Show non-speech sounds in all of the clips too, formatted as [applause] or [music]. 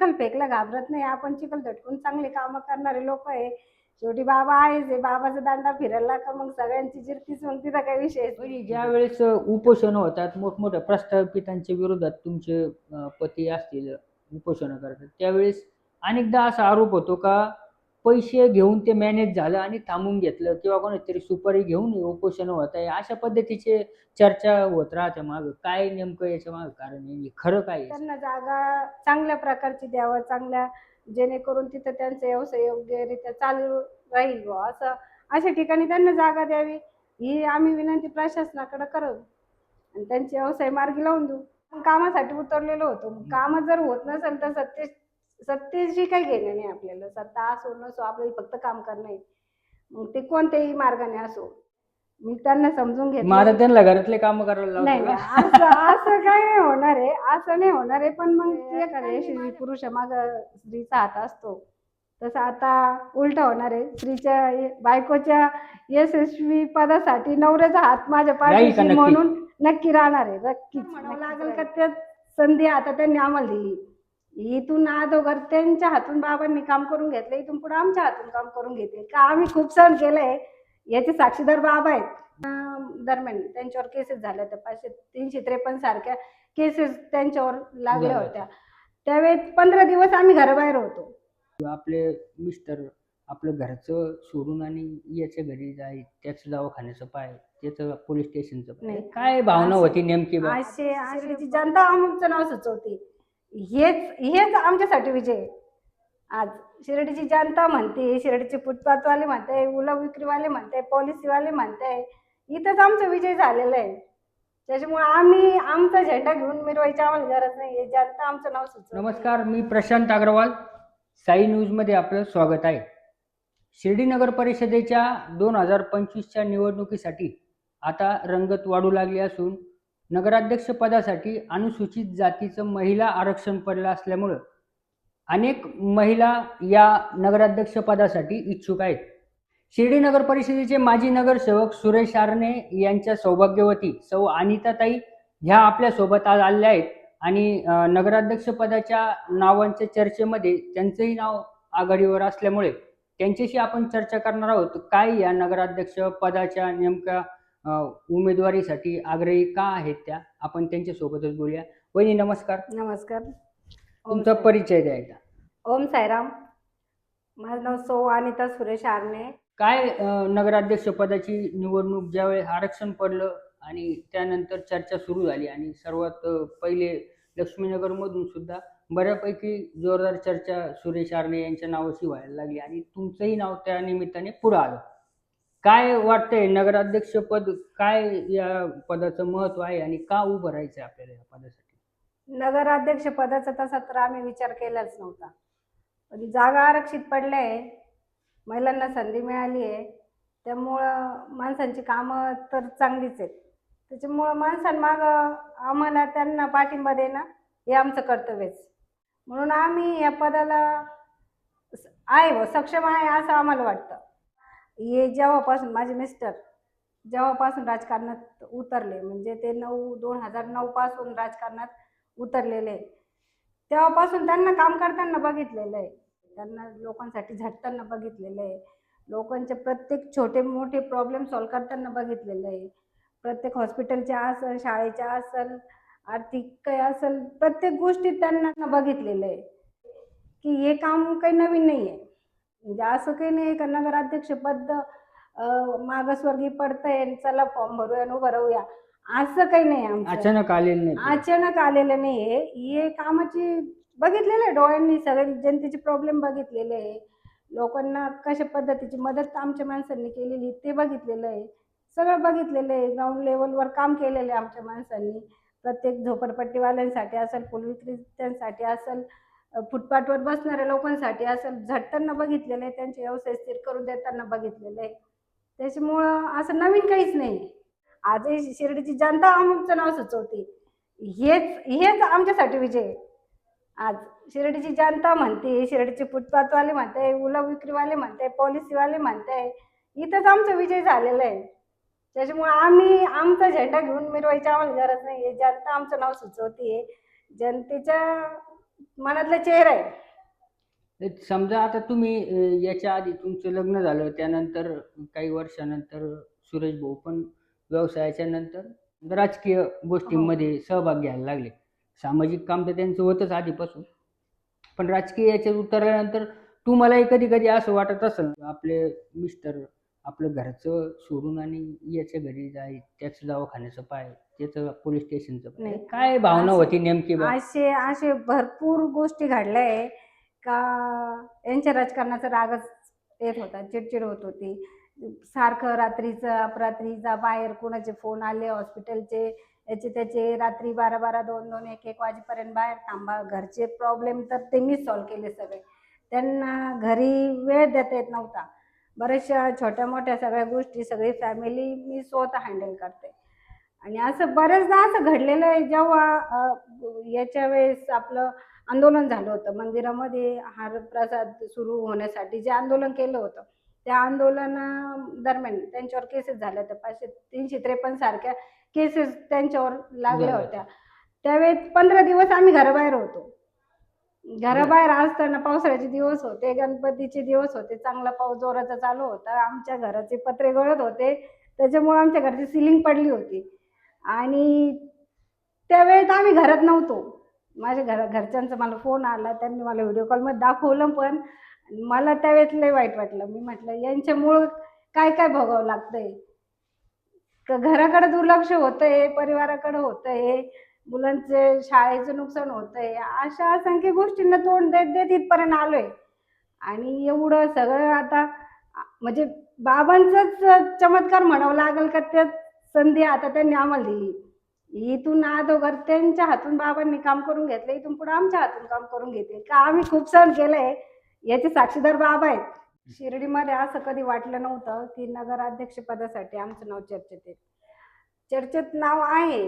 चिखल फेकला घाबरत नाही. आपण चिखल झटकून चांगले कामं करणारे लोक आहे. शेवटी बाबा आहेच आहे. बाबाचा दांडा फिरायला का मग सगळ्यांची जिरतीच मग तिथं काही विषय म्हणजे ज्या वेळेस उपोषण होतात मोठमोठ्या प्रस्थापितांच्या विरोधात तुमचे अं, पती असतील उपोषण करतात त्यावेळेस अनेकदा असा आरोप होतो का पैसे घेऊन ते मॅनेज झालं आणि थांबून घेतलं किंवा कोणातरी सुपारी घेऊन उपोषण होत आहे. अशा पद्धतीचे चर्चा होत राहते माग. काय नेमकं याच्या माग कारण आहे? खरं काय आहे? त्यांना जागा चांगल्या प्रकारची द्यावं चांगल्या जेणेकरून तिथं त्यांचा व्यवसाय योग्यरित्या चालू राहील बुवा. असं अशा ठिकाणी त्यांना जागा द्यावी ही आम्ही विनंती प्रशासनाकडे करू. आणि त्यांचे व्यवसाय मार्गी लावून देऊ. पण कामासाठी उतरलेलो होतो. मग कामं जर होत नसेल तर सत्ते सत्तेशी काही घेणं नाही आपल्याला. सत्ता असो नसो आपल्याला फक्त काम करणं. आहे मग ते कोणत्याही मार्गाने असो मी त्यांना समजून आता त्यांना घरातले काम करायला नाही लावतो नाही, का? असं असं काही नाही होणार आहे. असं नाही होणार आहे पण मग ते एखाद्या स्त्री पुरुष माग स्त्रीचा हात असतो. तसं आता उलट होणार आहे. स्त्रीच्या बायकोच्या यशस्वी पदासाठी नवऱ्याचा हात माझ्या राहील का पाठीशी नक्की? म्हणून नक्की राहणार आहे. नक्कीच म्हणावं लागेल का त्या संधी आता त्यांनी आम्हाला दिली. इथून अगोदर त्यांच्या हातून बाबांनी काम करून घेतलं इथून पुढे आमच्या हातून काम करून घेते. का आम्ही खूप सहन केलंय याचे साक्षीदार बाबा आहेत. दरम्यान त्यांच्यावर केसेस झाल्या होत्या पाचशे तीनशे त्रेपन्न सारख्या केसेस त्यांच्यावर लागल्या. होत्या. त्यावेळेस पंधरा दिवस आम्ही घराबाहेर होतो. आपले मिस्टर आपलं घरचं सोडून आणि याच्या घरी जाय त्याचं दवाखान्याचं पाय त्याचं पोलीस स्टेशनचं पाय. नाही. काय भावना होती नेमकी बा? असे जनता आमचं नाव सुचवते. हेच हेच आमच्यासाठी विजय. आज शिर्डीची जनता म्हणते शिर्डीचे फुटपाथवाले म्हणते उला विक्रीवाले म्हणते पॉलिसीवाले म्हणते इथंच आमचा विजय झालेला आहे. त्याच्यामुळे आम्ही आमचा झेंडा घेऊन मिरवायची आम्हाला गरज नाही आहे जनता आमचं नाव सुचवते. नमस्कार मी प्रशांत अग्रवाल साई न्यूजमध्ये आपलं स्वागत आहे. शिर्डी नगर परिषदेच्या दोन हजार पंचवीसच्या निवडणुकीसाठी आता रंगत वाढू लागली असून नगराध्यक्ष पदासाठी अनुसूचित जातीचं महिला आरक्षण पडलं असल्यामुळं अनेक महिला या नगराध्यक्ष पदासाठी इच्छुक आहेत. शिर्डी नगर परिषदेचे माजी नगरसेवक सुरेश आरणे यांच्या सौभाग्यवती सौ अनिताताई ह्या आपल्यासोबत आज आलेल्या आहेत आणि नगराध्यक्षपदाच्या नगराध्यक्ष पदाच्या नावांच्या चर्चेमध्ये त्यांचंही नाव आघाडीवर असल्यामुळे त्यांच्याशी आपण चर्चा करणार आहोत. काय या नगराध्यक्ष पदाच्या नेमक्या उमेदवारीसाठी आग्रही का आहेत त्या? आपण त्यांच्या सोबतच बोलूया. वहिनी नमस्कार. नमस्कार. ओम तुमचा साई- परिचय द्या एकदा. ओम साईराम. माझं नाव सौ अनिता सुरेश आरणे. काय अ, नगराध्यक्ष पदाची निवडणूक ज्यावेळेस आरक्षण पडलं आणि त्यानंतर चर्चा सुरू झाली आणि सर्वात अ, पहिले लक्ष्मीनगरमधून सुद्धा बऱ्यापैकी जोरदार चर्चा सुरेश आर्णे यांच्या नावाची व्हायला लागली आणि तुमचंही नाव त्या निमित्ताने पुढं आलं. काय वाटतंय नगराध्यक्ष पद काय या पदाचं महत्त्व आहे आणि का उभं राहायचं आहे आपल्याला या पदासाठी? नगराध्यक्ष पदाचा तसा तर आम्ही विचार केलाच नव्हता. पण जागा आरक्षित पडल्या आहे महिलांना संधी मिळाली आहे त्यामुळं माणसांची कामं तर चांगलीच आहेत. त्याच्यामुळं माणसांमाग आम्हाला त्यांना पाठिंबा देणं हे आमचं कर्तव्यच म्हणून आम्ही या पदाला स- आहे व सक्षम आहे असं आम्हाला वाटतं. हे जेव्हापासून माझे मिस्टर जेव्हापासून राजकारणात उतरले म्हणजे ते नऊ दोन हजार नऊपासून राजकारणात उतरलेले. आहे. तेव्हापासून त्यांना काम करताना बघितलेलं आहे. त्यांना लोकांसाठी झटताना बघितलेलं आहे. लोकांचे प्रत्येक छोटे मोठे प्रॉब्लेम सॉल्व करताना बघितलेलं आहे. प्रत्येक हॉस्पिटलचे असेल शाळेचे असेल आर्थिक काही असेल प्रत्येक गोष्टीत त्यांना बघितलेलं आहे. की हे काम काही नवीन नाही आहे म्हणजे असं काही नाही का नगराध्यक्षपद अं, मागासवर्गीय पडतंय चला फॉर्म भरूया उभं राहूया. असं काही नाही आमचं. अचानक आलेलं नाही. अचानक आलेलं नाहीये. हे कामाची बघितलेलं आहे डोळ्यांनी सगळे जनतेचे प्रॉब्लेम बघितलेले आहे. लोकांना कशा पद्धतीची मदत आमच्या माणसांनी केलेली ते बघितलेलं आहे. सगळं बघितलेलं आहे. ग्राउंड लेवलवर काम केलेलं आहे आमच्या माणसांनी. प्रत्येक झोपडपट्टीवाल्यांसाठी असेल फुलविक्रेत्यांसाठी असेल अ, फुटपाथवर बसणाऱ्या लोकांसाठी असं झटताना बघितलेलं आहे त्यांचे व्यवसाय स्थिर करून देताना बघितलेलं आहे. त्याच्यामुळं असं नवीन काहीच नाही. आजही शिर्डीची जनता आमचं नाव सुचवते. हेच हेच आमच्यासाठी विजय आज शिर्डीची जनता म्हणते शिर्डीचे फुटपाथवाले म्हणते उला विक्रीवाले म्हणते पॉलिसीवाले म्हणते इथंच आमचा विजय झालेला आहे. त्याच्यामुळे आम्ही आमचा झेंडा घेऊन मिरवायची आम्हाला गरज नाही आहे. जनता आमचं नाव सुचवते. जनतेच्या मनातला चेहरा आहे. एक समजा आता तुम्ही अं, याच्या आधी तुमचं लग्न झालं त्यानंतर काही वर्षानंतर सुरेश भाऊ पण व्यवसायाच्या नंतर राजकीय गोष्टींमध्ये सहभाग घ्यायला लागले. सामाजिक काम तर त्यांचं होतंच आधीपासून. पण राजकीय याच्यात उतरल्यानंतर तुम्हालाही कधी कधी असं वाटत असेल आपले मिस्टर आपलं घरचं सोडून आणि याच्या घरी जाय त्याचं दवाखान्याचं पाय त्याचं पोलीस स्टेशनचं नाही. काय भावना होती नेमकी बा. असे असे भरपूर गोष्टी घडल्या आहे का यांच्या राजकारणाचा रागच येत होता चिडचिड होत होती. सारखं रात्रीचं अपरात्रीचा बाहेर कोणाचे फोन आले हॉस्पिटलचे याचे त्याचे रात्री बारा बारा दोन दोन एक एक वाजेपर्यंत बाहेर थांबा. घरचे प्रॉब्लेम तर ते मीच सॉल्व केले सगळे. त्यांना घरी वेळ देता येत नव्हता. बऱ्याचशा छोट्या मोठ्या सगळ्या गोष्टी सगळी फॅमिली मी स्वतः हँडल करते. आणि असं बऱ्याचदा असं घडलेलं आहे जेव्हा याच्या वेळेस आपलं आंदोलन झालं होतं. मंदिरामध्ये हार प्रसाद सुरू होण्यासाठी जे आंदोलन केलं होतं त्या आंदोलना दरम्यान त्यांच्यावर केसेस झाल्या होत्या. पाचशे तीनशे त्रेपन्न सारख्या केसेस त्यांच्यावर लागल्या. होत्या. त्यावेळेस पंधरा दिवस आम्ही घराबाहेर होतो. घराबाहेर असताना पावसाळ्याचे दिवस होते गणपतीचे दिवस होते चांगला पाऊस जोराचा चालू होता आमच्या घराचे पत्रे गळत होते. त्याच्यामुळे आमच्या घरची सिलिंग पडली होती. आणि त्यावेळेत आम्ही घरात नव्हतो. माझ्या घर घरच्यांचा मला फोन आला त्यांनी मला व्हिडिओ कॉलमध्ये दाखवलं पण मला त्यावेळेस लय वाईट वाटलं. मी म्हटलं यांच्यामुळं काय काय भोगावं लागतंय? घराकडे दुर्लक्ष होतंय परिवाराकडे होतंय मुलांचे शाळेचं नुकसान होतंय अशा असंख्य गोष्टींना तोंड देत देत इथपर्यंत आलोय. आणि एवढं सगळं आता म्हणजे बाबांचाच चमत्कार म्हणावं लागेल का? त्यात संधी आता त्यांनी आम्हाला दिली. इथून अगोदर त्यांच्या हातून बाबांनी काम करून घेतलं इथून पुढे आमच्या हातून काम करून घेतले. का आम्ही खूप सण केलंय याचे साक्षीदार बाबा आहेत. शिर्डीमध्ये असं कधी वाटलं नव्हतं की नगराध्यक्ष पदासाठी आमचं नाव चर्चेत आहे चर्चेत नाव आहे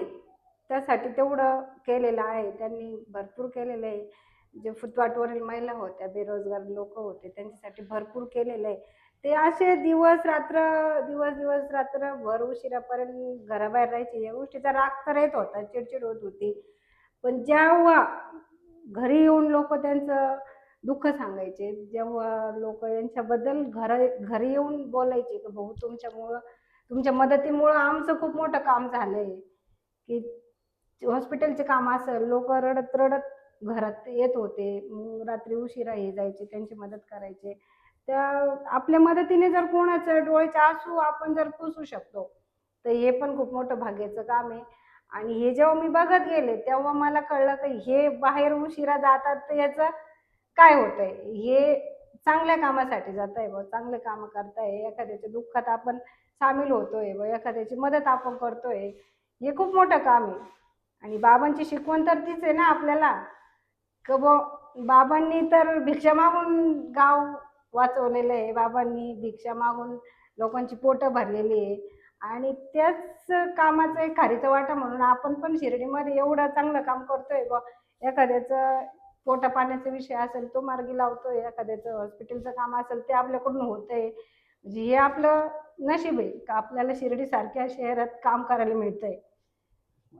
त्यासाठी तेवढं केलेलं आहे. त्यांनी भरपूर केलेलं आहे. जे फुटवाटवरील महिला होत्या बेरोजगार लोक होते त्यांच्यासाठी भरपूर केलेलं आहे. ते असे दिवस रात्र दिवस दिवस रात्र भर उशिरापर्यंत घराबाहेर राहायचे. या गोष्टीचा राग तर येत होता चिडचिड होत होती. पण जेव्हा घरी येऊन लोक त्यांचं दुःख सांगायचे जेव्हा लोक यांच्याबद्दल घर घरी येऊन बोलायचे की भाऊ तुमच्यामुळं तुमच्या मदतीमुळं आमचं खूप मोठं काम झालंय. की हॉस्पिटलचे काम असेल लोक रडत रडत घरात येत होते. रात्री उशिरा हे जायचे त्यांची मदत करायचे. त्या आपल्या मदतीने जर कोणाचं डोळ्याचे आसू आपण जर पुसू शकतो तर हे पण खूप मोठं भाग्याचं काम आहे. आणि हे जेव्हा मी बघत गेले तेव्हा मला कळलं की हे बाहेर उशिरा जातात तर याचं काय होतंय? हे चांगल्या कामासाठी जात आहे बा चांगले कामं करताय. एखाद्याच्या दुःखात आपण सामील होतोय व एखाद्याची मदत आपण करतोय. हे खूप मोठं काम आहे. आणि बाबांची शिकवण तर तीच आहे ना आपल्याला. क बाबांनी तर भिक्षा मागून गाव वाचवलेलं आहे. बाबांनी भिक्षा मागून लोकांची पोटं भरलेली आहे. आणि त्याच कामाचं एक खारीचा वाटा म्हणून आपण पण शिर्डीमध्ये एवढं चांगलं काम करतोय बा. एखाद्याचं पोटा पाण्याचा विषय असेल तो मार्गी लावतोय. एखाद्याचं हॉस्पिटलचं काम असेल ते आपल्याकडून होतंय. म्हणजे हे आपलं नशीब आहे. का आपल्याला शिर्डीसारख्या शहरात काम करायला मिळतंय?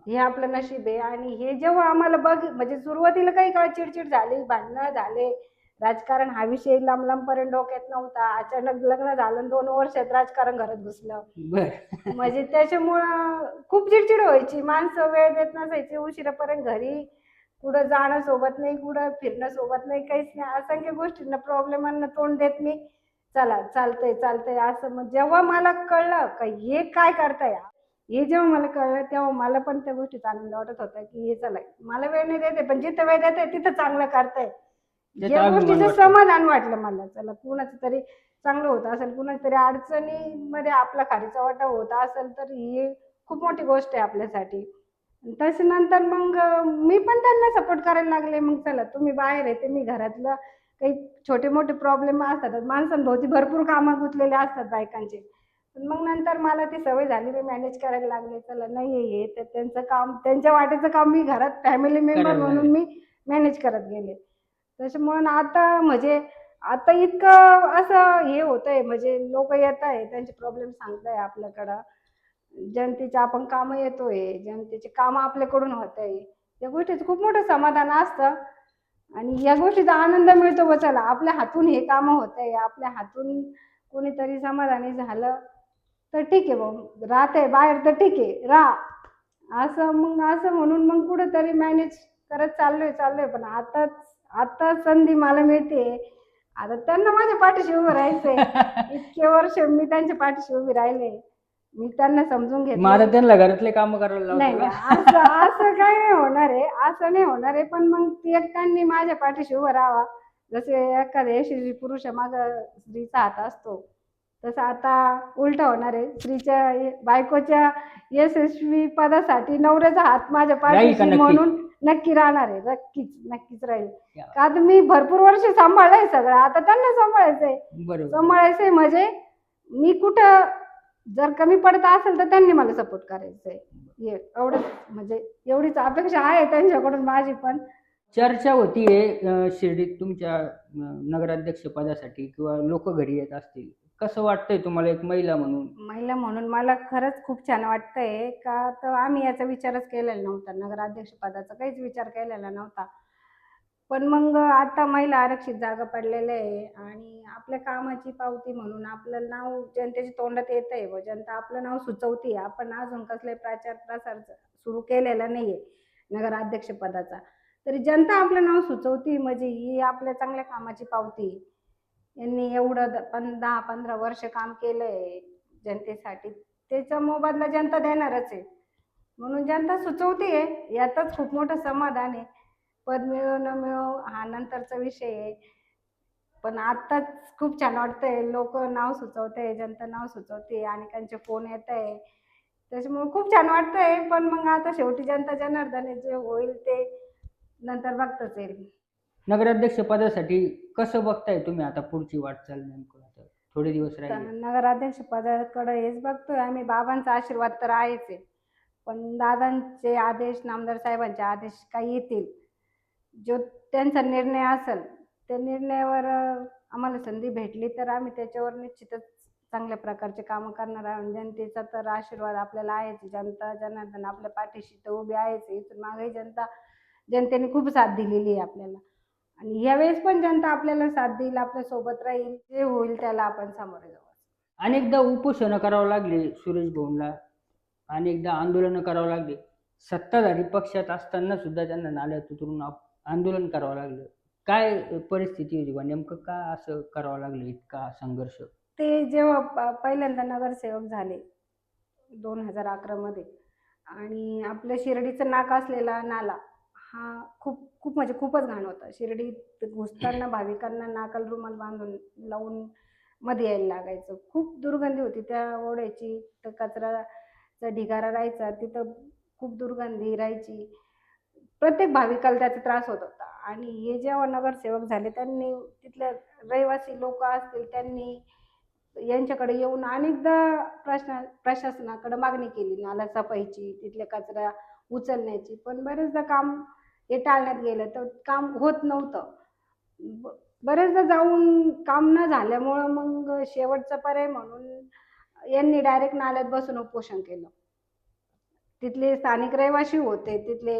हे आपलं नशीब आहे. आणि हे जेव्हा आम्हाला बघ म्हणजे सुरुवातीला काही काळ चिडचिड झाली भांडणं झाले राजकारण हा विषय लांब लांबपर्यंत डोक्यात नव्हता. अचानक लग्न झालं दोन वर्षात राजकारण घरात घुसलं. म्हणजे त्याच्यामुळं खूप चिडचिड व्हायची. माणसं वेळ देत नसायची. उशिरापर्यंत घरी कुठं जाणं सोबत नाही कुठं फिरणं सोबत नाही काहीच नाही. असंख्य गोष्टींना प्रॉब्लेमांना तोंड देत मी चला चालतंय चालतंय. असं मग जेव्हा मला कळलं का हे काय करताय हे जेव्हा मला कळलं तेव्हा मला पण त्या गोष्टीचा आनंद वाटत होता की हे चला मला वेळ नाही देते पण जिथं वेळ देते तिथं चांगलं करताय. या गोष्टीचं. समाधान वाटलं मला चला कुणाचं तरी चांगलं होत असेल कुणाच्या तरी अडचणीमध्ये आपला खारीचा वाटा होत असेल तर ही खूप मोठी गोष्ट आहे आपल्यासाठी त्याच्यानंतर मग अं, मी पण त्यांना सपोर्ट करायला लागले मग चला तुम्ही बाहेर येते मी घरातलं काही छोटे मोठे प्रॉब्लेम असतात माणसांभोवती भरपूर कामं गुंतलेले असतात बायकांचे पण मग नंतर मला ती सवय झाली मी मॅनेज करायला लागले चला नाही हे तर त्यांचं काम त्यांच्या वाटेचं काम मी घरात फॅमिली मेंबर म्हणून. मी मॅनेज करत गेले त्याच्यामुळे आता म्हणजे आता इतकं असं हे होतंय म्हणजे लोक येत आहे त्यांचे प्रॉब्लेम सांगताय आपल्याकडं. जनतेचे आपण कामं येतोय जनतेचे कामं आपल्याकडून होत आहे या गोष्टीचं खूप मोठं समाधान असतं. आणि या गोष्टीचा आनंद मिळतो बा चला आपल्या हातून हे काम होत आहे आपल्या हातून कोणीतरी समाधानी झालं तर ठीक आहे भाऊ आहे बाहेर तर ठीक आहे राहा. असं मग असं म्हणून मग कुठंतरी मॅनेज करत चाललोय चाललोय. पण आताच आता संधी मला मिळते. आता त्यांना माझ्या पाठीशी उभं राहायचंय. [laughs] इतके वर्ष मी त्यांच्या पाठीशी उभी राहिले. मी त्यांना समजून घेतलं. माझं त्यांना घरातले काम करायला नाही असं [laughs] असं काही नाही होणार आहे. असं नाही होणार आहे. पण मग ती एक त्यांनी माझ्या पाठीशी उभं राहावा. जसे एखाद्या यशस्वी पुरुष माग स्त्रीचा हात असतो तसं आता उलट होणार आहे. स्त्रीच्या बायकोच्या यशस्वी पदासाठी नवऱ्याचा हात माझ्या पाठीशी? म्हणून नक्की राहणार आहे नक्कीच नक्कीच राहील. का तर मी भरपूर वर्ष सांभाळलंय सगळं आता त्यांना सांभाळायचंय. सांभाळायचंय म्हणजे मी कुठं जर कमी पडत असेल तर त्यांनी मला सपोर्ट करायचंय. एवढंच म्हणजे एवढीच अपेक्षा आहे त्यांच्याकडून माझी पण. चर्चा होतीये शिर्डीत तुमच्या नगराध्यक्ष पदासाठी किंवा लोक घरी येत असतील. कसं वाटतंय तुम्हाला एक महिला म्हणून? महिला म्हणून मला खरंच खूप छान वाटतंय. का तर आम्ही याचा विचारच केलेला नव्हता. नगराध्यक्ष पदाचा काहीच विचार केलेला नव्हता. पण मग आता महिला आरक्षित जागा पडलेल्या आहे आणि आपल्या कामाची पावती म्हणून आपलं नाव जनतेच्या तोंडात येत आहे व जनता आपलं नाव सुचवते आपण अजून कसले प्रचार प्रसार सुरू केलेला नाहीये नगराध्यक्ष पदाचा. तरी जनता आपलं नाव सुचवते म्हणजे ही आपल्या चांगल्या कामाची पावती आहे. यांनी एवढं द- दहा पंधरा वर्ष काम केलंय जनतेसाठी. त्याचा मोबदला जनता देणारच आहे. म्हणून जनता सुचवते यातच खूप मोठं समाधान आहे. पद मिळो न मिळो हा नंतरचा विषय आहे. पण आत्ताच खूप छान वाटतंय. लोक नाव सुचवते जनता नाव सुचवते आणि त्यांचे फोन येत आहे त्याच्यामुळे खूप छान वाटतंय. पण मग आता शेवटी जनता जनार्दन आहे, जे होईल ते नंतर बघताच येईल. नगराध्यक्ष पदासाठी कसं बघताय तुम्ही आता पुढची वाटचाल नेमकं? आता थोडे दिवस राहिले. नगराध्यक्ष पदाकडे हेच बघतोय. आम्ही बाबांचा आशीर्वाद तर आहेच आहे. पण दादांचे आदेश नामदार साहेबांचे आदेश काही येतील. जो त्यांचा निर्णय असेल त्या निर्णयावर आम्हाला संधी भेटली तर आम्ही त्याच्यावर निश्चितच चांगल्या प्रकारचे कामं करणार आहोत. जनतेचा तर आशीर्वाद आपल्याला आहेच जनता जनार्दन आपल्या पाठीशी तर उभी आहेच आहे. इथून मागही जनता जनतेने खूप साथ दिलेली आहे आपल्याला. आणि यावेळेस पण जनता आपल्याला साथ देईल आपल्यासोबत राहील जे होईल त्याला आपण सामोरे जाऊ अनेकदा उपोषणं करावं लागले सुरेश भाऊंना अनेकदा आंदोलनं करावं लागले. सत्ताधारी पक्षात असताना सुद्धा त्यांना नाल्यात उतरून आंदोलन करावं लागलं. काय परिस्थिती होती बा? नेमकं का असं करावं लागलं? इतका संघर्ष. ते जेव्हा पहिल्यांदा नगरसेवक झाले दोन हजार अकरामध्ये आणि आपल्या शिर्डीचं नाक असलेला नाला हा खूप खूप म्हणजे खूपच घाण होतं. शिर्डीत घुसताना भाविकांना नाकाल रुमाल बांधून लावून मध्ये यायला लागायचं. खूप दुर्गंधी होती. त्या ओढ्याची तर कचराचा ढिगारा राहायचा. तिथं खूप दुर्गंधी राहायची. प्रत्येक भाविकाला त्याचा त्रास होत होता. आणि हे जेव्हा नगरसेवक झाले त्यांनी तिथल्या रहिवासी लोक असतील त्यांनी यांच्याकडे येऊन अनेकदा प्रश्न प्रशासनाकडे मागणी केली. नाला सफाईची तिथल्या कचरा उचलण्याची. पण बरेचदा काम हे टाळण्यात गेलं तर काम होत नव्हतं. बरेचदा जाऊन काम न झाल्यामुळं मग शेवटचा पर्याय म्हणून यांनी डायरेक्ट नाल्यात बसून उपोषण केलं. तिथले स्थानिक रहिवासी होते तिथले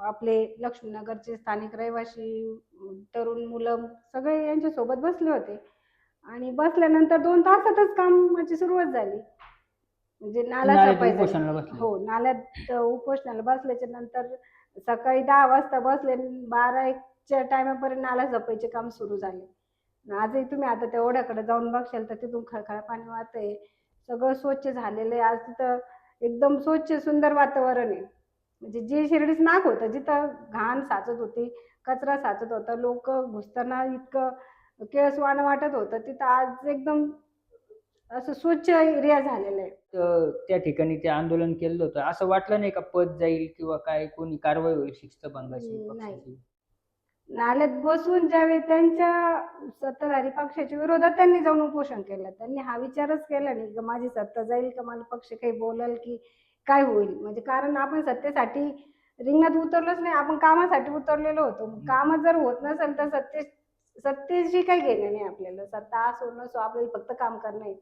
आपले लक्ष्मीनगरचे स्थानिक रहिवासी अं, तरुण मुलं सगळे यांच्या सोबत बसले होते. आणि बसल्यानंतर दोन तासातच कामाची सुरुवात झाली. म्हणजे नाला नाल्यात हो नाल्यात उपोषणाला बसल्याच्या नंतर सकाळी दहा वाजता बसले बारा एकच्या टायमापर्यंत आला जपायचे काम सुरू झाले. आजही तुम्ही आता त्या ओढ्याकडे जाऊन बघशाल तर तिथून खळखळ पाणी वाहतंय. सगळं स्वच्छ झालेलं आहे. आज तिथं एकदम स्वच्छ सुंदर वातावरण आहे. म्हणजे जे शिर्डीच नाक होतं जिथं घाण साचत होती कचरा साचत होता लोक घुसताना इतकं केळसवाणं वाटत होतं तिथं आज एकदम असं स्वच्छ एरिया झालेला आहे. तर त्या ठिकाणी ते आंदोलन केलं होतं. असं वाटलं नाही का पद जाईल किंवा काय कोणी कारवाई होईल शिस्तभंगाची हम्म, नाही. पक्षाची नाल्यात बसून ज्यावेळी त्यांच्या सत्ताधारी पक्षाच्या विरोधात त्यांनी जाऊन उपोषण केलं त्यांनी हा विचारच केला नाही की माझी सत्ता जाईल का मला पक्ष काही बोलेल की काय होईल? म्हणजे कारण आपण सत्तेसाठी रिंगणात उतरलोच नाही आपण कामासाठी उतरलेलो होतो. मग कामं जर होत नसेल तर सत्ते सत्तेशी काही घेणं नाही आपल्याला. सत्ता असो नसो आपल्याला फक्त काम करणं आहे.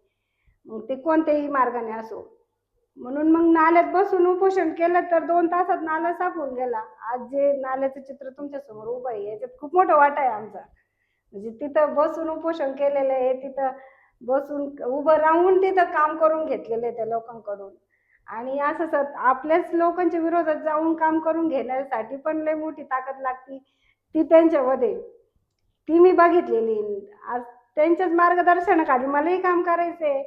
मग ते कोणत्याही मार्गाने असो. म्हणून मग नाल्यात बसून उपोषण केलं तर दोन तासात नाला साफ होऊन गेला. आज जे नाल्याचं चित्र तुमच्यासमोर उभं आहे याच्यात खूप मोठा वाटा आहे आमचा. म्हणजे तिथं बसून उपोषण केलेलं आहे तिथं बसून उभं राहून तिथं काम करून घेतलेलं आहे त्या लोकांकडून. आणि असं सर आपल्याच लोकांच्या विरोधात जाऊन काम करून घेण्यासाठी पण लय मोठी ताकद लागती. ती त्यांच्यामध्ये. ती मी बघितलेली. आज त्यांच्याच मार्गदर्शनाखाली मलाही काम करायचंय.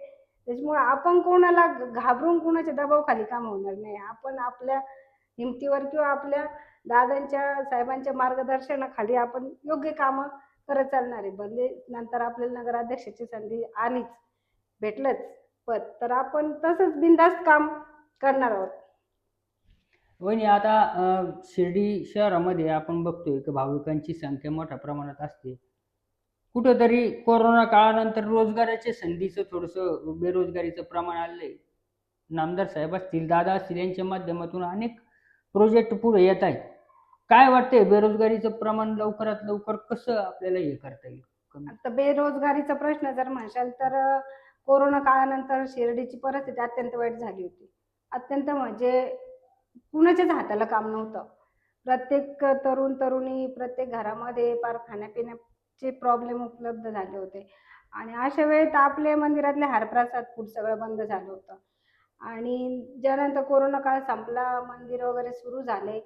त्याच्यामुळे आपण कोणाला घाबरून कोणाच्या दबावाखाली काम होणार नाही. आपण आपल्या हिमतीवर किंवा आपल्या दादांच्या साहेबांच्या मार्गदर्शनाखाली आपण योग्य कामं करत चालणार आहे. भले नंतर आपल्याला नगराध्यक्षाची संधी आलीच भेटलंच पद तर आपण तसंच बिनधास्त काम करणार आहोत. वहिनी आता अं, शिर्डी शहरामध्ये आपण बघतोय की भाविकांची संख्या मोठ्या प्रमाणात असते. कुठंतरी कोरोना काळानंतर रोजगाराच्या संधीचं थोडंसं बेरोजगारीचं प्रमाण आलंय. नामदार साहेब असतील दादा असतील यांच्या माध्यमातून अनेक प्रोजेक्ट पुढे येत आहेत. काय वाटतंय बेरोजगारीचं प्रमाण लवकरात लवकर कसं आपल्याला हे करता येईल? आता बेरोजगारीचा प्रश्न जर म्हणशाल तर कोरोना काळानंतर शिर्डीची परिस्थिती अत्यंत वाईट झाली होती. अत्यंत म्हणजे कुणाच्याच हाताला काम नव्हतं. प्रत्येक तरुण तरुणी प्रत्येक घरामध्ये फार चे प्रॉब्लेम उपलब्ध झाले होते. आणि अशा वेळेत आपले मंदिरातले हारप्रसाद फूड सगळं बंद झालं होतं. आणि ज्यानंतर कोरोना काळ संपला मंदिर वगैरे सुरू झाले.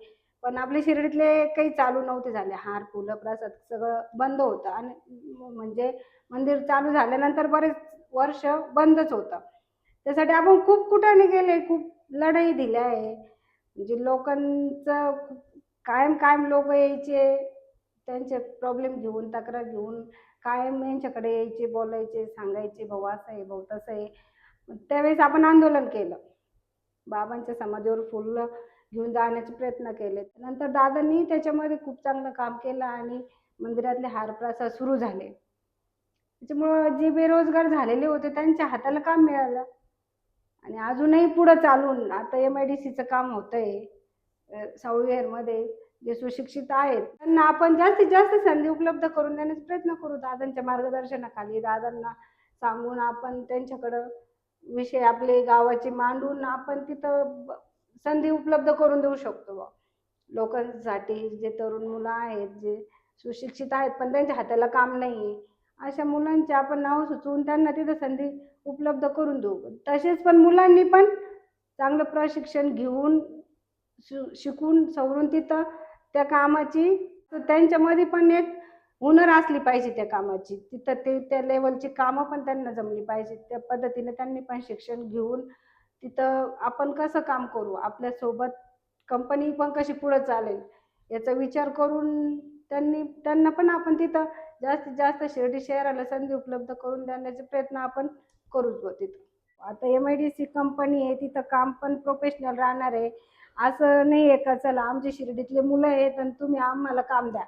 पण आपल्या शिर्डीतले काही चालू नव्हते झाले. हार फुलं प्रसाद सगळं बंद होतं. आणि म्हणजे मंदिर चालू झाल्यानंतर बरेच वर्ष बंदच होतं. त्यासाठी आपण खूप कुठं गेले खूप लढाई दिल्या आहे. म्हणजे लोकांचं कायम कायम लोक यायचे. त्यांचे प्रॉब्लेम घेऊन तक्रार घेऊन कायम यांच्याकडे यायचे बोलायचे सांगायचे भाऊ असं आहे भाऊ तसं आहे. त्यावेळेस आपण आंदोलन केलं. बाबांच्या समाधीवर फुलं घेऊन जाण्याचे प्रयत्न केले. नंतर दादांनी त्याच्यामध्ये खूप चांगलं काम केलं आणि मंदिरातले हार सुरू झाले. त्याच्यामुळं जे बेरोजगार झालेले होते त्यांच्या हाताला काम मिळालं. आणि अजूनही पुढं चालून आता एम आय डी सीचं काम होतंय सावळीहेरमध्ये जे सुशिक्षित आहेत त्यांना आपण जास्तीत जास्त संधी उपलब्ध करून देण्याचा प्रयत्न करू दादांच्या मार्गदर्शनाखाली. दादांना सांगून आपण त्यांच्याकडं विषय आपले गावाचे मांडून आपण तिथं ब- संधी उपलब्ध करून देऊ शकतो लोकांसाठी जे तरुण मुलं आहेत जे सुशिक्षित आहेत पण त्यांच्या हाताला काम नाही आहे अशा मुलांचे आपण नाव सुचवून त्यांना तिथं संधी उपलब्ध करून देऊ. तसेच पण मुलांनी पण चांगलं प्रशिक्षण घेऊन शि शिकून सवरून तिथं त्या कामाची तर त्यांच्यामध्ये पण एक हुनर असली पाहिजे त्या कामाची. तिथं ते त्या लेवलची कामं पण त्यांना जमली पाहिजे. त्या पद्धतीने त्यांनी पण शिक्षण घेऊन तिथं आपण कसं काम करू? आपल्यासोबत कंपनी पण कशी पुढं चालेल? याचा विचार करून त्यांनी त्यांना पण आपण तिथं जास्तीत जास्त शिर्डी शहराला संधी उपलब्ध करून देण्याचे प्रयत्न आपण करूच बुवा तिथं. आता M I D C company आहे तिथं काम पण प्रोफेशनल राहणार. आहे असं नाही आहे का चला आमची शिर्डीतले मुलं आहेत आणि तुम्ही आम्हाला काम द्या.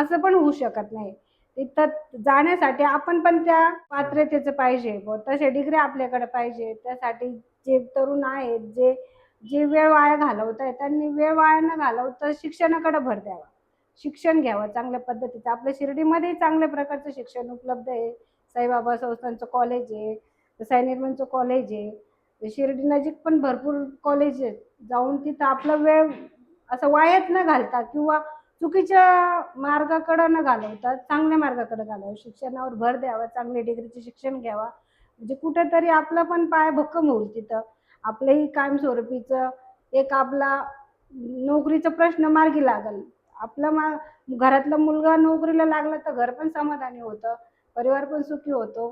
असं पण होऊ शकत नाही. तिथं जाण्यासाठी आपण पण त्या पात्रतेचं पाहिजे. बुवा तसे डिग्री आपल्याकडे पाहिजे. त्यासाठी जे तरुण आहेत जे जे वेळ वाया घालवत आहे त्यांनी वेळ वाया न घालवता शिक्षणाकडे भर द्यावा. शिक्षण घ्यावं चांगल्या पद्धतीचं. आपल्या शिर्डीमध्येही चांगल्या प्रकारचं शिक्षण उपलब्ध आहे. साईबाबा संस्थांचं कॉलेज आहे. साई कॉलेज आहे. शिर्डी नजीक पण भरपूर कॉलेज आहेत. जाऊन तिथं आपला वेळ असं वायात न घालता किंवा चुकीच्या मार्गाकडं न घालवता चांगल्या मार्गाकडे घालावं. शिक्षणावर भर द्यावा चांगल्या डिग्रीचे शिक्षण घ्यावा. म्हणजे कुठेतरी आपला पण पाय भक्कम होईल तिथं. आपलंही कायमस्वरूपीचं एक आपला नोकरीचा प्रश्न मार्गी लागल. आपला मा घरातला मुलगा नोकरीला लागला तर घर पण समाधानी होतं परिवार पण सुखी होतो.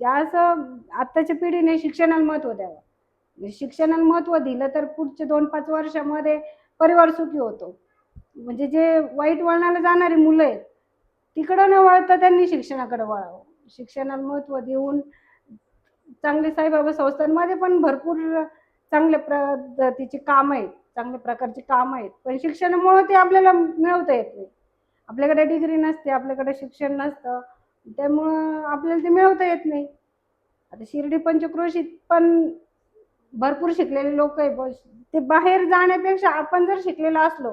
त्या असं आत्ताच्या पिढीने शिक्षणाला महत्त्व द्यावं. म्हणजे शिक्षणाला महत्त्व दिलं तर पुढच्या दोन पाच वर्षामध्ये परिवार सुखी होतो. म्हणजे जे वाईट वळणाला जाणारी मुलं आहेत तिकडं न वळता त्यांनी शिक्षणाकडे वळावं. शिक्षणाला महत्त्व देऊन चांगले साईबाबा संस्थांमध्ये पण भरपूर चांगल्या पद्धतीची कामं आहेत चांगल्या प्रकारची कामं आहेत. पण शिक्षणामुळं ते आपल्याला मिळवता येत नाही. आपल्याकडे डिग्री नसते आपल्याकडे शिक्षण नसतं. त्यामुळं आपल्याला ते मिळवता येत नाही. आता शिर्डी पंचक्रोशीत पण भरपूर शिकलेले लोक आहे ब- ते बाहेर जाण्यापेक्षा आपण जर शिकलेलो असलो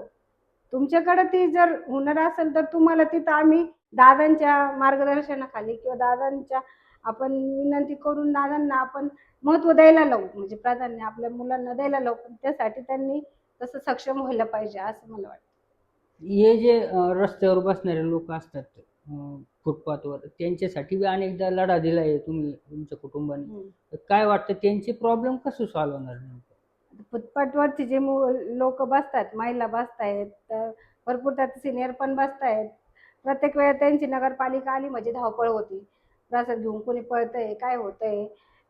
तुमच्याकडे ती जर हुनर असेल तर तुम्हाला तिथं आम्ही दादांच्या मार्गदर्शनाखाली किंवा दादांच्या आपण विनंती करून दादांना आपण महत्त्व द्यायला लावू म्हणजे प्राधान्य आपल्या मुलांना द्यायला लावू पण त्यासाठी त्यांनी तसं सक्षम व्हायला पाहिजे असं मला वाटतं. हे जे रस्त्यावर बसणारे लोक असतात फुटपाथवर. त्यांच्यासाठी बी अनेकदा लढा दिलाय तुम्ही तुमच्या कुटुंबाने. तर काय वाटतं त्यांचे प्रॉब्लेम कसं सॉल्व्ह होणार नेमकं? फुटपाथवरती जे लोक बसतात महिला बसतायत तर भरपूर त्यात सिनियर पण बसतायत. प्रत्येक वेळा त्यांची नगरपालिका आली म्हणजे धावपळ होती. प्रसाद घेऊन कोणी पळतंय काय होतंय?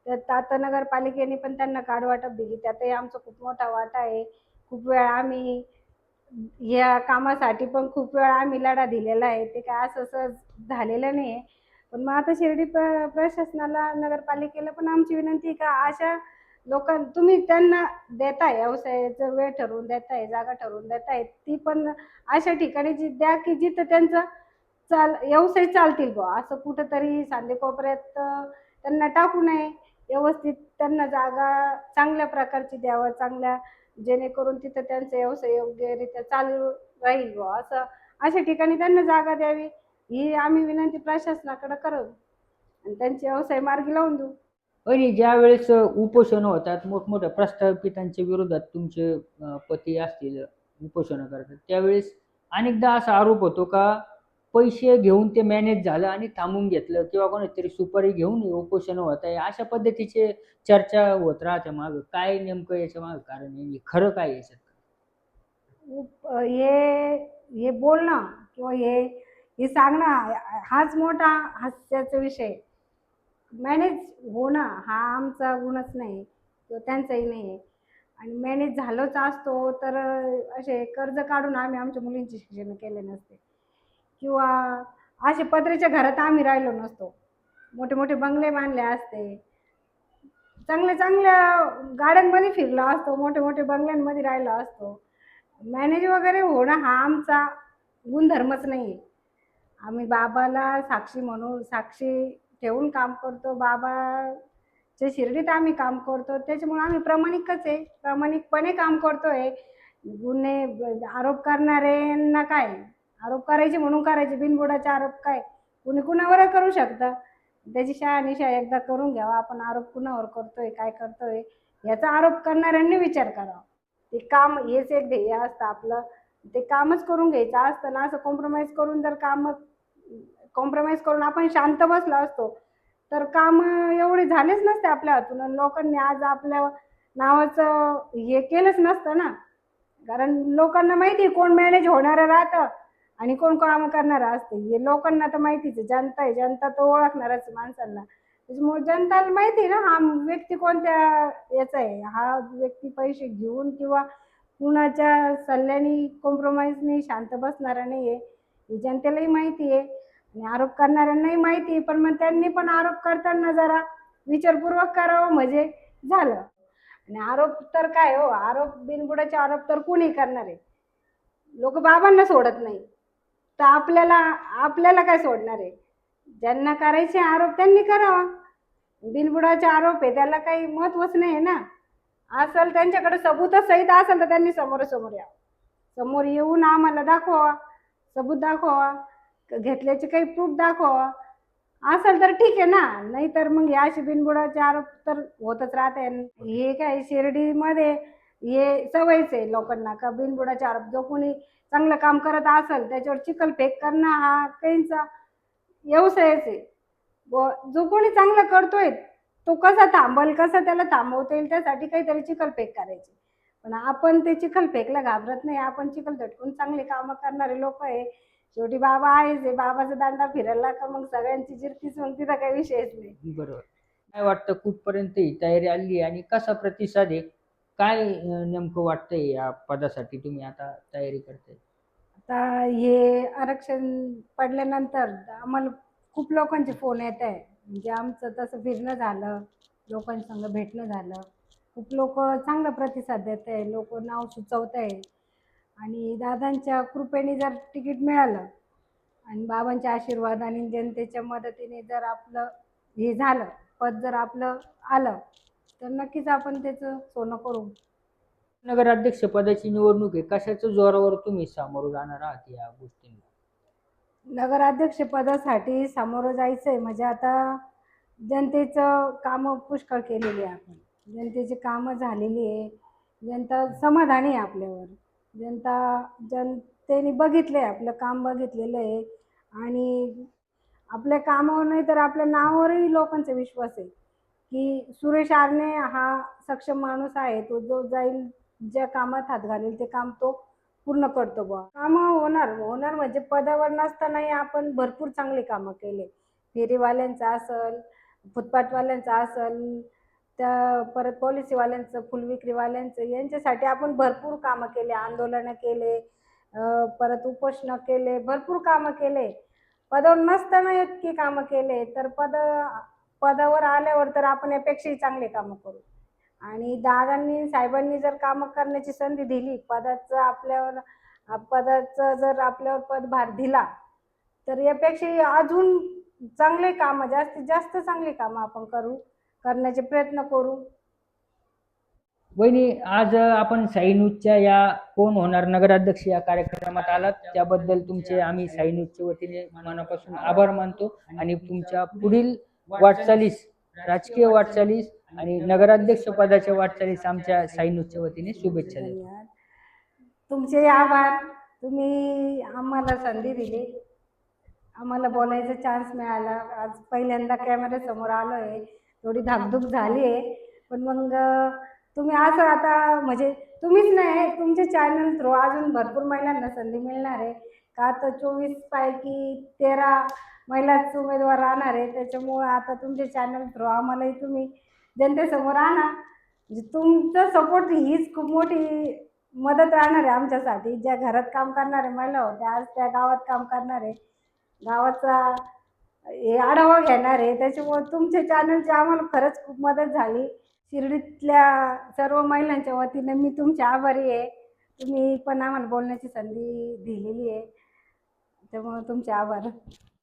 त्यात आता नगरपालिकेने पण त्यांना कार्ड वाटप दिली. त्यातही आमचा खूप मोठा वाटा आहे. खूप वेळा आम्ही या कामासाठी पण खूप वेळा आम्ही लढा दिलेला आहे. ते काय असं सहज झालेलं नाही आहे. पण मग आता शिर्डी प्र प्रशासनाला नगरपालिकेला पण आमची विनंती का अशा लोकां तुम्ही त्यांना देताय व्यवसायाचं वेळ ठरवून देताय जागा ठरवून देताय ती पण अशा ठिकाणी जी द्या की जिथं त्यांचं चाल व्यवसाय चालतील बुवा. असं कुठंतरी सांदे कोपऱ्यात त्यांना टाकू नये. व्यवस्थित त्यांना जागा चांगल्या प्रकारची द्यावं चांगल्या जेणेकरून तिथं त्यांचा व्यवसाय योग्यरित्या चालू राहील बुवा. असं अशा ठिकाणी त्यांना जागा द्यावी ही आम्ही विनंती प्रशासनाकडे करू. आणि त्यांचे व्यवसाय मार्गी लावून देऊ. आणि ज्या वेळेस उपोषण होतात मोठमोठ्या प्रस्थापितांच्या विरोधात तुमचे पती असतील उपोषण करतात त्यावेळेस अनेकदा असा आरोप होतो का पैसे घेऊन ते मॅनेज झालं आणि थांबून घेतलं किंवा कोणीतरी सुपारी घेऊन हे उपोषण होत आहे. अशा पद्धतीचे चर्चा होत राहते मागं. काय नेमकं याच्या मागं कारण आहे? खरं काय याच्यात? उप- हे हे बोलणं किंवा हे हे सांगणं हाच मोठा हास्याचा विषय. मॅनेज होणं हा आमचा गुणच नाही. किंवा त्यांचाही नाही. आहे आणि मॅनेज झालोच असतो तर असे कर्ज काढून आम्ही आमच्या मुलींचे शिक्षण केले नसते. किंवा असे पत्र्याच्या घरात आम्ही राहिलो नसतो. मोठे मोठे बंगले बांधले असते. चांगल्या चांगल्या गाड्यांमध्ये फिरलो असतो. मोठे मोठे बंगल्यांमध्ये राहिलो असतो. मॅनेज वगैरे होणं हा आमचा गुणधर्मच नाही आहे आम्ही बाबाला साक्षी म्हणून साक्षी ठेवून काम करतो. बाबाच्या शिर्डीत आम्ही काम करतो. त्याच्यामुळे आम्ही प्रामाणिकच आहे. प्रामाणिकपणे काम करतो आहे गुन्हे आरोप करणाऱ्यांना काय? आरोप करायचे म्हणून करायचे बिनबुडाचे आरोप काय? कुणी कुणावर करू शकतं? त्याची शहानिशा एकदा करून घ्यावा. आपण आरोप कुणावर करतोय काय करतोय याचा आरोप करणाऱ्यांनी विचार करावा. ते काम हेच एक ध्येय असतं आपलं. ते कामच करून घ्यायचं असतं ना असं कॉम्प्रोमाइज करून जर काम कॉम्प्रोमाइज करून आपण शांत बसलो असतो तर काम एवढे झालेच नसते आपल्या हातून लोकांनी आज आपल्या नावाचं हे केलंच नसतं ना. कारण लोकांना माहिती आहे कोण मॅनेज होणारं राहतं. आणि कोण काम करणारं असते? हे लोकांना तर माहितीच आहे. जनता आहे. जनता तर ओळखणारच माणसांना. त्याच्यामुळे जनताला माहिती आहे ना हा व्यक्ती कोणत्या याचा आहे? हा व्यक्ती पैसे घेऊन किंवा कुणाच्या सल्ल्याने कॉम्प्रोमाइजने शांत बसणारा नाही आहे. हे जनतेलाही माहिती आहे. आणि आरोप करणाऱ्यांनाही माहिती आहे. पण मग त्यांनी पण आरोप करताना जरा विचारपूर्वक करावं म्हणजे झालं. आणि आरोप तर काय हो? आरोप बिनबुडाचे आरोप तर कोणी करणार आहे. लोक बाबांना सोडत नाही. तर आपल्याला आपल्याला काय सोडणार आहे? ज्यांना करायचे आरोप त्यांनी करावा. बिनबुडाचे आरोप आहे त्याला काही महत्वच नाही आहे ना. असेल त्यांच्याकडे सबूतच सहित असेल तर त्यांनी समोरासमोर यावं. समोर येऊन आम्हाला दाखवा सबूत दाखवा घेतल्याचे काही प्रूफ दाखवा असेल तर ठीक आहे ना. नाहीतर मग या अशी बिनबुडाचे आरोप तर होतच राहते. हे काय शिर्डीमध्ये हे सवयच आहे लोकांना. का बिनबुडाच्या आरोप जो कोणी चांगलं काम करत असेल त्याच्यावर चिखल फेक करणं हा काहींचा व्यवसायच आहे. व जो कोणी चांगलं करतोय तो कसा थांबल कसा त्याला थांबवता येईल त्यासाठी काहीतरी चिखल फेक करायची. पण आपण ते चिखल फेकला घाबरत नाही. आपण चिखल झटकून चांगले कामं करणारे लोक आहे. शेवटी बाबा आहेच आहे. बाबाचा दांडा फिरायला का मग सगळ्यांची जिरतीच मग तिथं काही विषयच नाही. बरोबर. काय वाटतं कुठपर्यंत ही तयारी आली आणि कसा प्रतिसाद आहे? काय नेमकं वाटतंय या पदासाठी तुम्ही आता तयारी करताय? आता हे आरक्षण पडल्यानंतर आम्हाला खूप लोकांचे फोन येत आहे म्हणजे आमचं तसं फिरणं झालं लोकांसंग भेटणं झालं. खूप लोक चांगला प्रतिसाद देत आहे लोक नाव सुचवत आहे आणि दादांच्या कृपेने जर तिकीट मिळालं आणि बाबांच्या आशीर्वादाने जनतेच्या मदतीने जर आपलं हे झालं पद जर आपलं आलं तर नक्कीच आपण त्याचं सोनं करू. नगराध्यक्ष पदाची निवडणूक आहे. कशाच्या जोरावर तुम्ही सामोरं जाणार आहात या गोष्टींना नगराध्यक्ष पदासाठी सामोरं जायचं आहे म्हणजे आता जनतेचं कामं पुष्कळ केलेली आहे आपण. जनतेची कामं झालेली आहे. जनता समाधानी आहे आपल्यावर. जनता जनतेने बघितलं आहे आपलं काम बघितलेलं आहे. आणि आपल्या कामावर नाही तर आपल्या नावावरही लोकांचा विश्वास आहे. की सुरेश आरणे हा सक्षम माणूस आहे. तो जो जाईल ज्या कामात हात घालेल ते काम तो पूर्ण करतो बुवा. कामं होणार होणार म्हणजे पदावर नसतानाही आपण भरपूर चांगले कामं केले. फेरीवाल्यांचं असल फुटपाथवाल्यांचं असल त्या परत पॉलिसीवाल्यांचं फुलविक्रीवाल्यांचं यांच्यासाठी आपण भरपूर कामं केले आंदोलनं केले परत उपोषणं केले भरपूर कामं केले. पदावर नसताना इतकी कामं केले तर पद पदावर आल्यावर तर आपण यापेक्षाही चांगले कामं करू. आणि दादांनी साहेबांनी जर कामं करण्याची संधी दिली पदाचं आपल्यावर पदाचं जर आपल्यावर पदभार दिला तर यापेक्षाही अजून चांगले कामं जास्तीत जास्त चांगली कामं आपण करू करण्याचे प्रयत्न करू. वहिनी आज आपण साई न्यूजच्या या कोण होणार नगराध्यक्ष या कार्यक्रमात आलात. त्याबद्दल तुमचे आम्ही साई न्यूजच्या वतीने मनापासून आभार मानतो आणि तुमच्या पुढील वाटचालीस राजकीय वाटचालीस आणि नगराध्यक्ष पदाच्या वाटचालीस आमच्या साई वतीने शुभेच्छा देतो. तुमचे आभार. तुम्ही आम्हाला संधी दिली. आम्हाला बोलायचा चान्स मिळाला. आज पहिल्यांदा कॅमेऱ्यासमोर आलो आहे थोडी धाकधूक झाली आहे पण मग तुम्ही असं आता म्हणजे तुम्हीच नाही तुमचे चॅनल थ्रू अजून भरपूर महिलांना संधी मिळणार आहे. का तर चोवीस पैकी तेरा महिलाच उमेदवार राहणार आहे. त्याच्यामुळं आता तुमचे चॅनल थ्रू आम्हालाही तुम्ही जनतेसमोर आणा. म्हणजे तुमचं सपोर्ट हीच खूप मोठी मदत राहणार आहे आमच्यासाठी. ज्या घरात काम करणारे महिला होत्या आज त्या गावात काम करणारे गावाचा हे आढावा घेणार आहे त्याच्यामुळे तुमच्या चॅनलची आम्हाला खरंच खूप मदत झाली. शिर्डीतल्या सर्व महिलांच्या वतीने मी तुमचे आभारी आहे. तुम्ही पण आम्हाला बोलण्याची संधी दिलेली आहे. त्यामुळे तुमचे आभार.